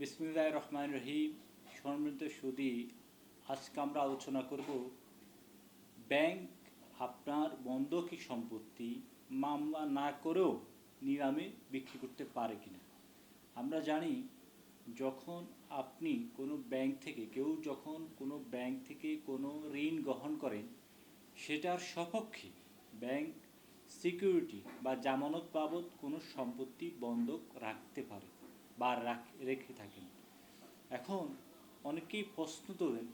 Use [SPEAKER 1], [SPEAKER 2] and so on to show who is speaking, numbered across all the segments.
[SPEAKER 1] বিসমিল্লাহ রহমান রহিম সম্মানিত সুদী আজকে আমরা আলোচনা করব ব্যাংক আপনার বন্ধকি সম্পত্তি মামলা না করেও নিলামে বিক্রি করতে পারে কিনা। আমরা জানি, যখন আপনি কোনো ব্যাংক থেকে, কেউ যখন কোনো ব্যাংক থেকে কোনো ঋণ গ্রহণ করেন, সেটার সপক্ষে ব্যাংক সিকিউরিটি বা জামানত বাবদ কোনো সম্পত্তি বন্ধক রাখতে পারে। বা রাখ- থাকেন। এখন অনেকেই প্রশ্ন তোলেন,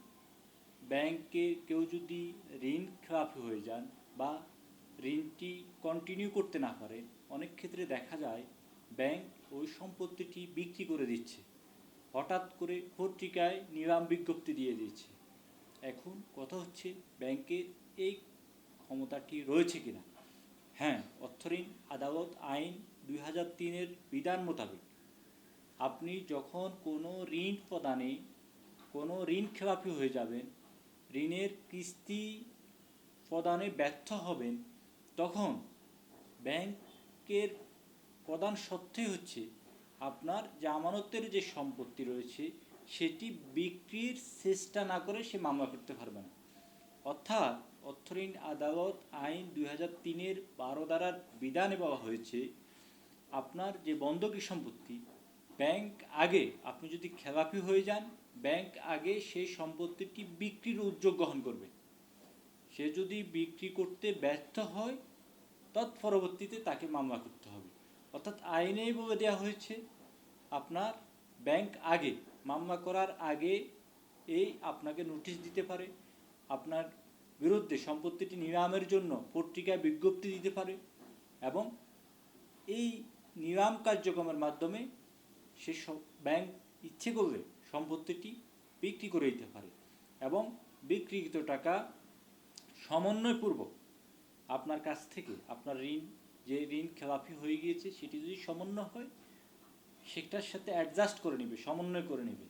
[SPEAKER 1] ব্যাংকে কেউ যদি ঋণ খেলাপি হয়ে যান বা ঋণটি কন্টিনিউ করতে না পারে, অনেক ক্ষেত্রে দেখা যায় ব্যাংক ওই সম্পত্তিটি বিক্রি করে দিচ্ছে। হঠাৎ করে পত্রিকায় নিলাম বিজ্ঞপ্তি দিয়ে দিচ্ছে। এখন কথা হচ্ছে ব্যাংকের এই ক্ষমতাটি রয়েছে কিনা? হ্যাঁ অর্থঋণ, আদালত, আইন দুই হাজার তিনের বিধান মোতাবেক। আপনি যখন কোনো ঋণ প্রদানে কোনো ঋণ খেলাপি হয়ে যাবেন, ঋণের কিস্তি প্রদানে ব্যর্থ হবেন, তখন ব্যাংকের প্রধান সত্যই হচ্ছে আপনার জামানতের যে সম্পত্তি রয়েছে, সেটি বিক্রির চেষ্টা না করে সে মামলা করতে পারবে না। অর্থাৎ অর্থঋণ আদালত আইন দুই হাজার তিনের বারো দ্বারার বিধানে বলা হয়েছে, আপনার যে বন্ধকি সম্পত্তি ব্যাংক আগে, আপনি যদি খেলাপি হয়ে যান, ব্যাংক আগে সেই সম্পত্তিটি বিক্রির উদ্যোগ গ্রহণ করবে। সে যদি বিক্রি করতে ব্যর্থ হয়, তৎপরবর্তীতে তাকে মামলা করতে হবে। অর্থাৎ আইনেই বলে দেওয়া হয়েছে, আপনার ব্যাংক আগে, মামলা করার আগে এই আপনাকে নোটিশ দিতে পারে। আপনার বিরুদ্ধে সম্পত্তিটি নিলামের জন্য পত্রিকায় বিজ্ঞপ্তি দিতে পারে এবং এই নিলাম কার্যক্রমের মাধ্যমে সে ব্যাংক ইচ্ছে করলে সম্পত্তিটি বিক্রি করে দিতে পারে এবং বিক্রিকৃত টাকা সমন্বয়পূর্বক আপনার কাছ থেকে আপনার ঋণ, যে ঋণ খেলাপি হয়ে গিয়েছে সেটি যদি সমন্বয় হয়, সেটার সাথে অ্যাডজাস্ট করে নেবে, সমন্বয় করে নেবে।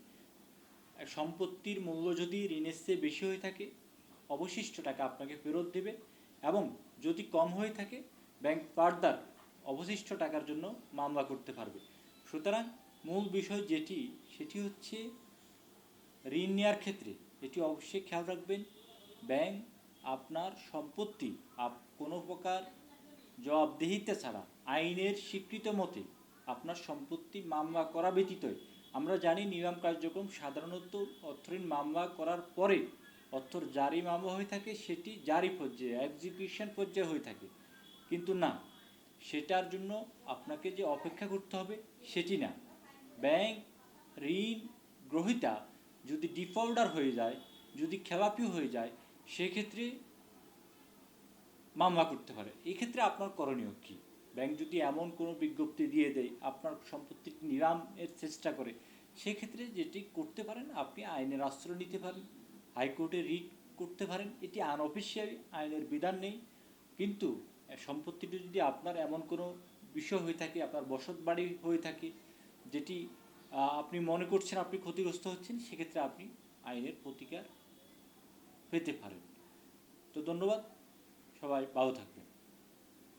[SPEAKER 1] সম্পত্তির মূল্য যদি ঋণের চেয়ে বেশি হয়ে থাকে, অবশিষ্ট টাকা আপনাকে ফেরত দেবে এবং যদি কম হয়ে থাকে ব্যাংক ফার্দার অবশিষ্ট টাকার জন্য মামলা করতে পারবে। সুতরাং মূল বিষয় যেটি, সেটি হচ্ছে ঋণ নেওয়ার ক্ষেত্রে। এটি অবশ্যই খেয়াল রাখবেন। ব্যাংক আপনার সম্পত্তি, আপ, কোনো প্রকার জবাবদিহিতা ছাড়া, আইনের স্বীকৃত মতে আপনার সম্পত্তি মামলা করা ব্যতীতই আমরা জানি নিলাম কার্যক্রম সাধারণত অর্থঋণ মামলা করার পরে অর্থর জারি মামলা হয়ে থাকে, সেটি জারি পর্যায়ে এক্সিকিউশন পর্যায়ে হয়ে থাকে। কিন্তু না, সেটার জন্য আপনাকে যে অপেক্ষা করতে হবে, সেটি না। ব্যাংক ঋণ গ্রহীতা যদি ডিফল্টার হয়ে যায়, যদি খেলাপি হয়ে যায়, সেক্ষেত্রে মামলা করতে পারে। এক্ষেত্রে আপনার করণীয় কী? ব্যাংক যদি এমন কোনো বিজ্ঞপ্তি দিয়ে দেয়, আপনার সম্পত্তি নিলামের চেষ্টা করে, সেক্ষেত্রে যেটি করতে পারেন, আপনি আইনের আশ্রয় নিতে পারেন, হাইকোর্টে রিট করতে পারেন, এটি আনঅফিসিয়ালি, আইনের বিধান নেই। কিন্তু সম্পত্তিটি যদি আপনার এমন কোনো বিষয় হয়ে থাকে, আপনার বসত বাড়ি হয়ে থাকে যেটি আপনি মনে করছেন আপনি ক্ষতিগ্রস্ত হচ্ছেন, সেক্ষেত্রে আপনি আইনের প্রতিকার পেতে পারেন। তো ধন্যবাদ, সবাই ভালো থাকবেন।